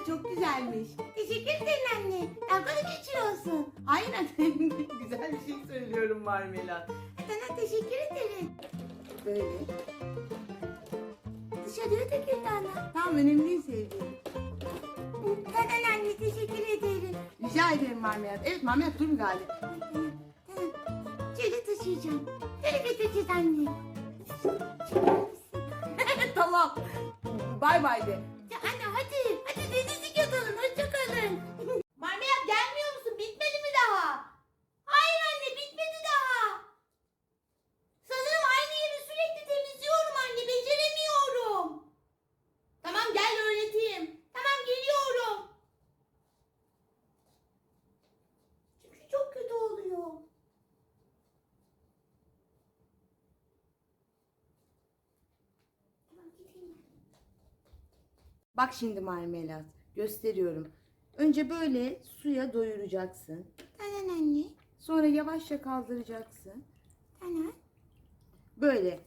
da çok güzelmiş. Teşekkür ederim anne. Dalga mı geçiyorsun? Hayır anne. Güzel bir şey söylüyorum marmelat. Sana teşekkür ederim. Böyle. Dışarıya döküldü ana. Tamam önemli değil sevgilim. Tamam anne teşekkür ederim. Rica ederim marmelat. Evet marmelat dur galiba. Şöyle taşıyacağım. Şöyle getireceğiz anne. tamam. Bay bay de. Anne hadi. Hadi denizlik yatalım. Hoşça kalın. Marmelat gelmiyor musun? Bitmedi mi daha? Hayır anne bitmedi daha. Sanırım aynı yeri sürekli temizliyorum anne. Beceremiyorum. Tamam gel öğreteyim. Tamam geliyorum. Çünkü çok kötü oluyor. Tamam gideyim ben. Bak şimdi marmelat. Gösteriyorum. Önce böyle suya doyuracaksın. Tamam anne. Sonra yavaşça kaldıracaksın. Tamam. Böyle.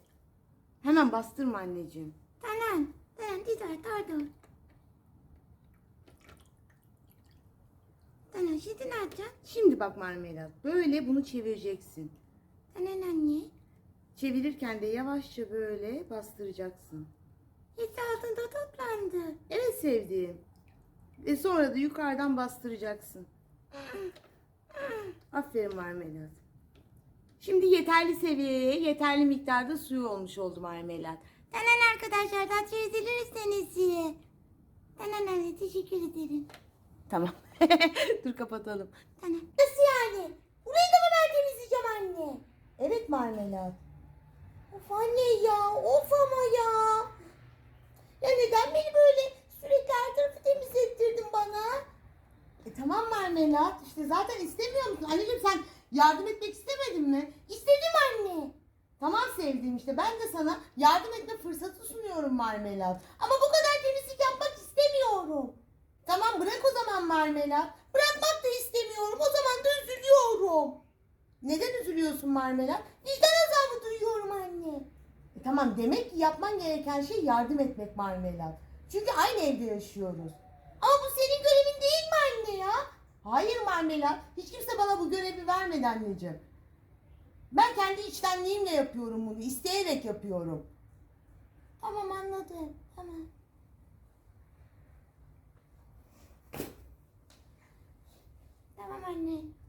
Hemen bastırma anneciğim. Tamam. Tamam güzel pardon. Tamam şimdi ne yapacaksın? Şimdi bak marmelat. Böyle bunu çevireceksin. Tamam anne. Çevirirken de yavaşça böyle bastıracaksın. Hiç altında toplandı. Evet sevdiğim. Ve sonra da yukarıdan bastıracaksın. Aferin marmelat. Şimdi yeterli seviyeye, yeterli miktarda suyu olmuş oldu marmelat. Tamam arkadaşlar, daha çözülürüz denizi. Tamam anne, teşekkür ederim. Tamam. Dur kapatalım. Tamam. Nasıl yani? Burayı da mı ben temizleyeceğim anne? Evet marmelat. Of anne ya, of ama ya. Ya neden beni böyle sürekli her tarafı temizlettirdin bana? E tamam Marmelat işte zaten istemiyor musun? Anneciğim sen yardım etmek istemedin mi? İstedim anne. Tamam sevdiğim işte ben de sana yardım etme fırsatı sunuyorum Marmelat. Ama bu kadar temizlik yapmak istemiyorum. Tamam bırak o zaman Marmelat. Bırakmak da istemiyorum o zaman da üzülüyorum. Neden üzülüyorsun Marmelat? Vicdan azabı duyuyorum tamam demek ki yapman gereken şey yardım etmek Marmelat. Çünkü aynı evde yaşıyoruz. Ama bu senin görevin değil mi anne ya? Hayır Marmelat. Hiç kimse bana bu görevi vermedi anneciğim. Ben kendi içtenliğimle yapıyorum bunu. isteyerek yapıyorum. Tamam anladım. Tamam. Tamam anne.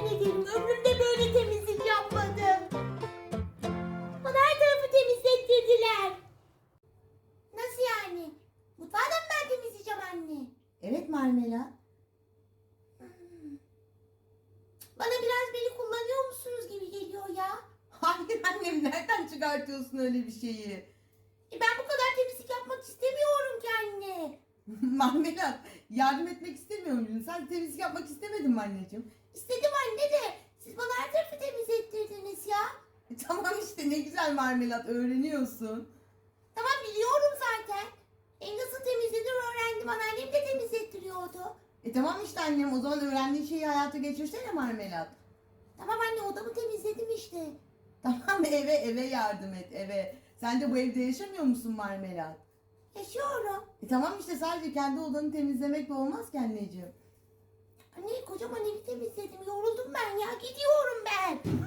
Yemin ederim ömrümde böyle temizlik yapmadım. Bana her tarafı temizlettirdiler. Nasıl yani? Mutfağı da mı ben temizleyeceğim anne? Evet Marmela. Bana biraz beni kullanıyor musunuz gibi geliyor ya. Hayır annem nereden çıkartıyorsun öyle bir şeyi? E ben bu kadar temizlik yapmak istemiyorum ki anne. Marmelat yardım etmek istemiyor muydun? Sen temizlik yapmak istemedin mi anneciğim? İstedim anne de siz bana her tarafı temizlettirdiniz ya. E, tamam işte ne güzel marmelat öğreniyorsun. Tamam biliyorum zaten. En nasıl temizlenir öğrendim. Anneannem de temizlettiriyordu. E tamam işte annem o zaman öğrendiğin şeyi hayata geçirsene marmelat. Tamam anne odamı temizledim işte. Tamam eve eve yardım et eve. Sen de bu evde yaşamıyor musun marmelat? Yaşıyorum. E tamam işte sadece kendi odanı temizlemekle olmaz ki anneciğim. Anne kocaman evi temizledim. Yoruldum ben ya. Gidiyorum ben.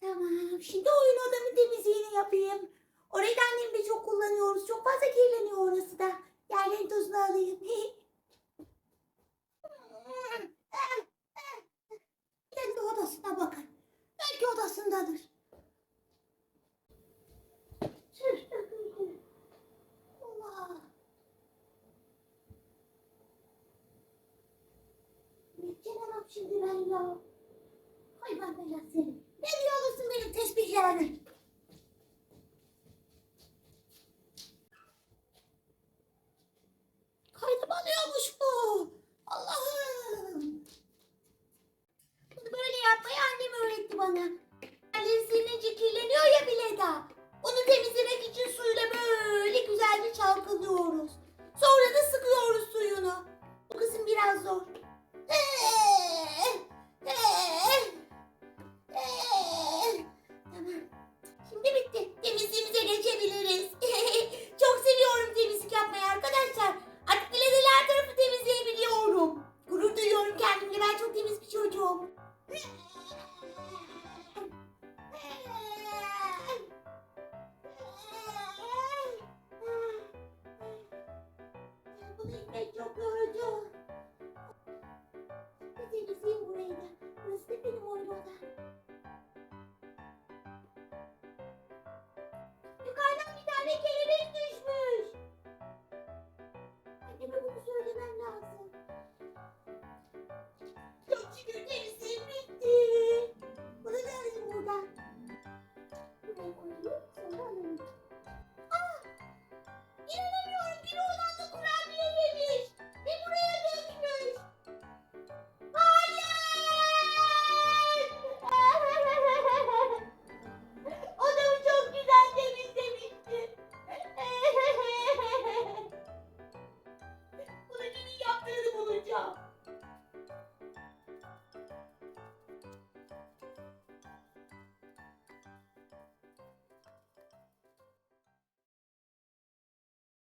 Tamam. Şimdi oyun odamı temizliğini yapayım. Orayı da annemle çok kullanıyoruz. Çok fazla kirleniyor orası da. Yerlerin tozunu alayım. arkasındadır. Şimdi ben ya. Hayvan belası. Ne diyor benim tesbihlerime? burada. Onu temizlemek için suyla böyle güzelce çalkalıyoruz. Sonra da sıkıyoruz suyunu. Bu kısım biraz zor.